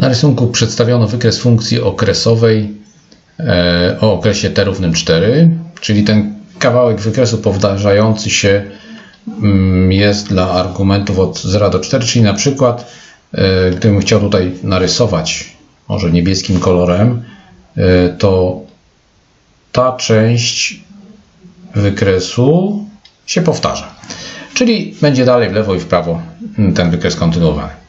Na rysunku przedstawiono wykres funkcji okresowej e, o okresie t równym 4, czyli ten kawałek wykresu powtarzający się mm, jest dla argumentów od 0 do 4, czyli na przykład e, gdybym chciał tutaj narysować może niebieskim kolorem, e, to ta część wykresu się powtarza. Czyli będzie dalej w lewo i w prawo ten wykres kontynuowany.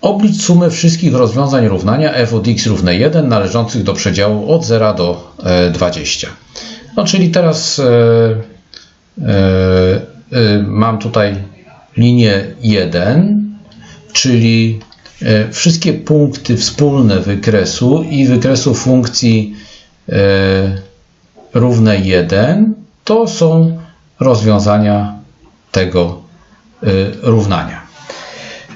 Oblicz sumę wszystkich rozwiązań równania f od x równe 1 należących do przedziału od 0 do e, 20. No czyli teraz e, e, e, mam tutaj linię 1, czyli e, wszystkie punkty wspólne wykresu i wykresu funkcji e, równe 1 to są rozwiązania tego równania.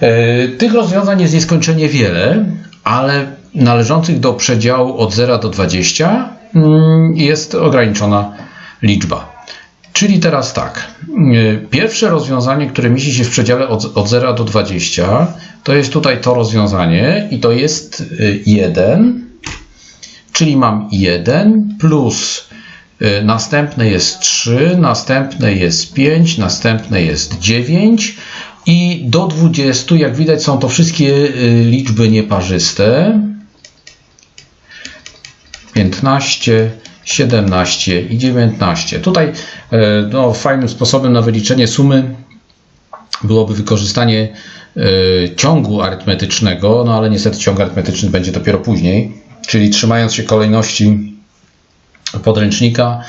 Y, Tych rozwiązań jest nieskończenie wiele, ale należących do przedziału od 0 do 20 mm, jest ograniczona liczba. Czyli teraz tak. y, Pierwsze rozwiązanie, które mieści się w przedziale od, od 0 do 20, to jest tutaj to rozwiązanie i to jest y, 1, czyli mam 1 plus następne jest 3, następne jest 5, następne jest 9 i do 20, jak widać, są to wszystkie y, liczby nieparzyste. 15, 17 i 19. Tutaj e, no, fajnym sposobem na wyliczenie sumy byłoby wykorzystanie e, ciągu arytmetycznego, no ale niestety ciąg arytmetyczny będzie dopiero później, czyli trzymając się kolejności podręcznika,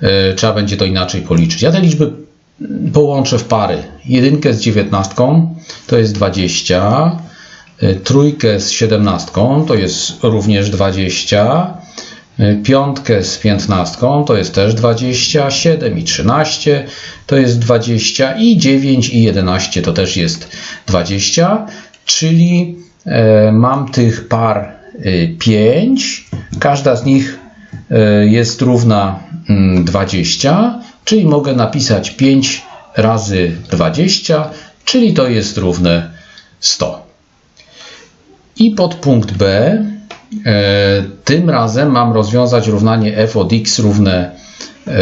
e, trzeba będzie to inaczej policzyć. Ja te liczby połączę w pary. Jedynkę z dziewiętnastką to jest 20, y, trójkę z siedemnastką to jest również 20, y, piątkę z piętnastką to jest też 20, 7 i 13 to jest 20 i 9 i 11 to też jest 20, czyli e, mam tych par 5, każda z nich jest równa mm, 20, czyli mogę napisać 5 razy 20, czyli to jest równe 100. I podpunkt B, e, tym razem mam rozwiązać równanie f od x równe e,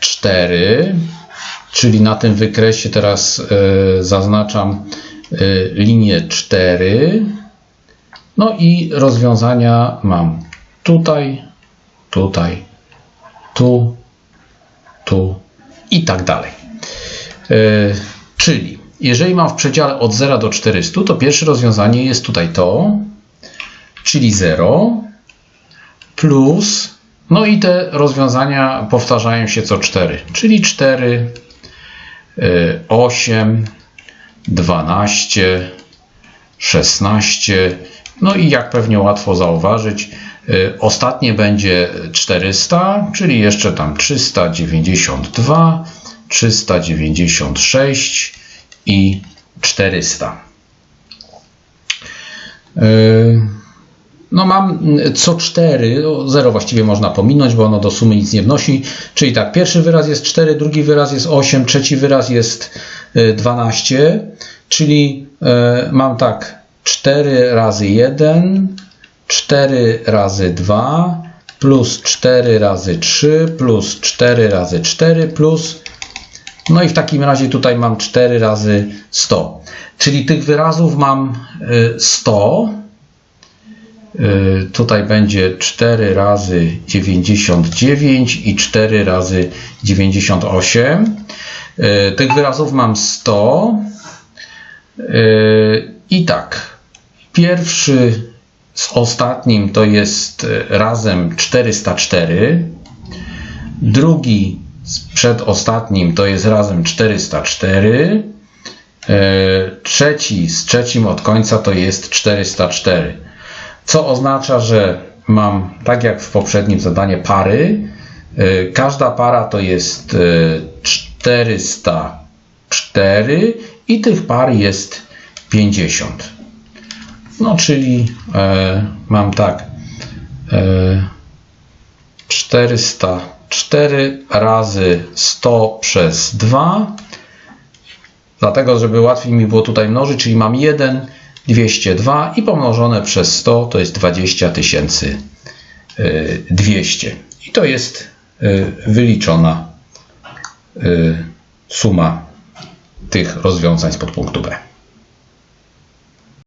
4, czyli na tym wykresie teraz e, zaznaczam e, linię 4. No i rozwiązania mam tutaj, tutaj, tu, tu i tak dalej. E, Czyli jeżeli mam w przedziale od 0 do 400, to pierwsze rozwiązanie jest tutaj to, czyli 0 plus, no i te rozwiązania powtarzają się co 4, czyli 4, e, 8, 12, 16, no i jak pewnie łatwo zauważyć, y, ostatnie będzie 400, czyli jeszcze tam 392, 396 i 400. Y, No mam co 4, 0 właściwie można pominąć, bo ono do sumy nic nie wnosi. Czyli tak, pierwszy wyraz jest 4, drugi wyraz jest 8, trzeci wyraz jest y, 12, czyli y, mam tak 4 razy 1, 4 razy 2, plus 4 razy 3, plus 4 razy 4, plus no i w takim razie tutaj mam 4 razy 100. Czyli tych wyrazów mam y, 100. Y, Tutaj będzie 4 razy 99 i 4 razy 98. Y, Tych wyrazów mam 100. Y, I tak, pierwszy z ostatnim to jest y, razem 404. Drugi z przedostatnim to jest razem 404. E, Trzeci z trzecim od końca to jest 404. Co oznacza, że mam, tak jak w poprzednim zadanie, pary. E, Każda para to jest e, 404 i tych par jest 50. No, czyli e, mam tak. E, 404 razy 100 przez 2. Dlatego, żeby łatwiej mi było tutaj mnożyć, czyli mam 1 202 i pomnożone przez 100 to jest 20 tysięcy y, 200. I to jest y, wyliczona y, suma tych rozwiązań z podpunktu B.